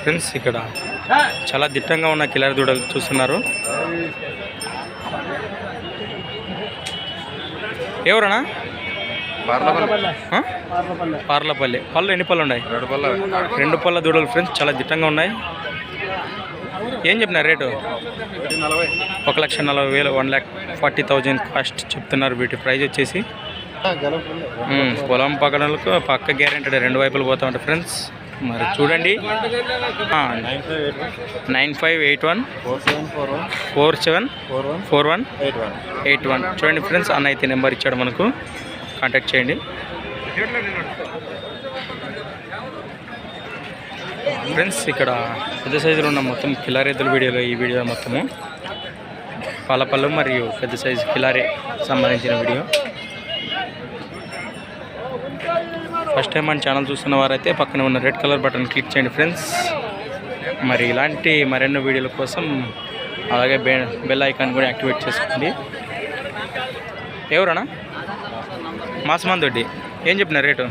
Friends ఇక్కడ చాలా దిట్టంగా ఉన్న కిలారి దూడలు చూస్తున్నారు. ఎవరన్నా? పార్లపల్లి. పళ్ళు ఎన్ని పళ్ళు ఉన్నాయి? రెండు పళ్ళ. దూడలు ఫ్రెండ్స్ చాలా దిట్టంగా ఉన్నాయి. ఏం చెప్పినారు రేటు? ఒక లక్ష నలభై వేలు one lakh forty thousand cost చెప్తున్నారు. వీటి ప్రైస్ వచ్చేసి. పొలం పక్కనలకు పక్క గ్యారెంటీ రెండు వైపులు పోతా ఉంటాయి ఫ్రెండ్స్. మరి చూడండి. Nine five eight one four seven four one four seven four one four one eight one. Eight one. చూడండి ఫ్రెండ్స్ అన్న అయితే నెంబర్ ఇచ్చాడు మనకు. కాంటాక్ట్ చేయండి. ఫ్రెండ్స్ ఇక్కడ పెద్ద సైజులో ఉన్న మొత్తం కిలారెద్దుల వీడియోలో ఈ వీడియో మొత్తము. పాలపల్లు మరియు పెద్ద సైజు కిలారి సంబంధించిన వీడియో. ఫస్ట్ టైం మన ఛానల్ చూస్తున్న వారైతే పక్కన ఉన్న రెడ్ కలర్ బటన్ క్లిక్ చేయండి ఫ్రెండ్స్. మరి ఇలాంటి మరెన్నో వీడియోల కోసం అలాగే బె బెల్ ఐకాన్ కూడా యాక్టివేట్ చేసుకోండి. ఎవరన్నా? మాసమాన్ దొడ్డి ఏం చెప్పిన రేటు?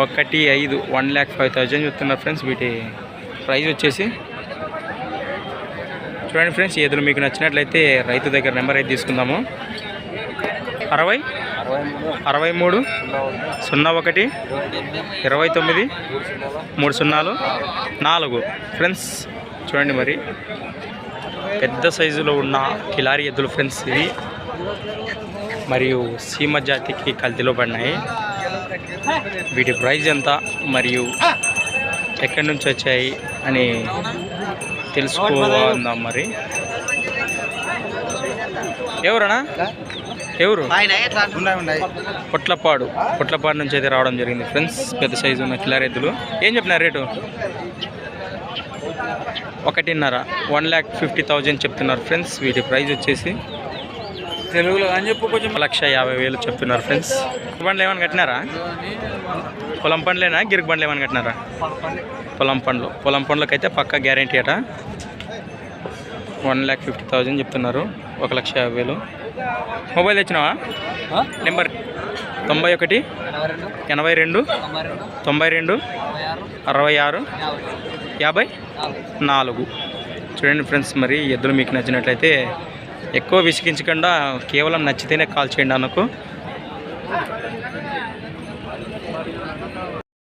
ఒకటి ఐదు వన్ ల్యాక్ ఫైవ్ థౌజండ్ చెప్తున్నారు ఫ్రెండ్స్ వీటి ప్రైస్ వచ్చేసి. చూడండి ఫ్రెండ్స్ ఎదురు మీకు నచ్చినట్లయితే రైతు దగ్గర నెంబర్ అయితే తీసుకుందాము. అరవై అరవై మూడు సున్నా ఒకటి ఇరవై తొమ్మిది మూడు సున్నాలు నాలుగు. ఫ్రెండ్స్ చూడండి మరి. పెద్ద సైజులో ఉన్న కిలారి ఎద్దులు ఫ్రెండ్స్ ఇవి. మరియు సీమ జాతికి కల్తీలో పడినాయి. వీటి ప్రైజ్ ఎంత మరియు ఎక్కడి నుంచి వచ్చాయి అని తెలుసుకోవాలందాం మరి. ఎవరన్నా? ఎవరు? పొట్లపాడు. పొట్లపాడు నుంచి అయితే రావడం జరిగింది ఫ్రెండ్స్. పెద్ద సైజు ఉన్న కిలారి ఎద్దులు ఏం చెప్పినారు రేటు? ఒకటిన్నర. వన్ ల్యాక్ ఫిఫ్టీ థౌజండ్ చెప్తున్నారు ఫ్రెండ్స్. వీటి ప్రైస్ వచ్చేసి తెలుగులో అని చెప్పు కొంచెం. లక్ష యాభై వేలు చెప్తున్నారు ఫ్రెండ్స్. బండ్లు ఏమైనా కట్టినారా? పొలం పండ్లేనా? గిరికి బండ్లు ఏమైనా కట్టినారా? పొలం పండ్లు. పొలం పండ్లకు అయితే పక్కా గ్యారంటీ అట. వన్ ల్యాక్ ఫిఫ్టీ థౌజండ్ చెప్తున్నారు. ఒక లక్ష యాభై వేలు. మొబైల్ తెచ్చినావా? నెంబర్ తొంభై ఒకటి ఎనభై రెండు తొంభై రెండు అరవై ఆరు యాభై నాలుగు. చూడండి ఫ్రెండ్స్ మరి ఎద్దులు మీకు నచ్చినట్లయితే ఎక్కువ విసిగించకుండా కేవలం నచ్చితేనే కాల్ చేయండి అన్నకు.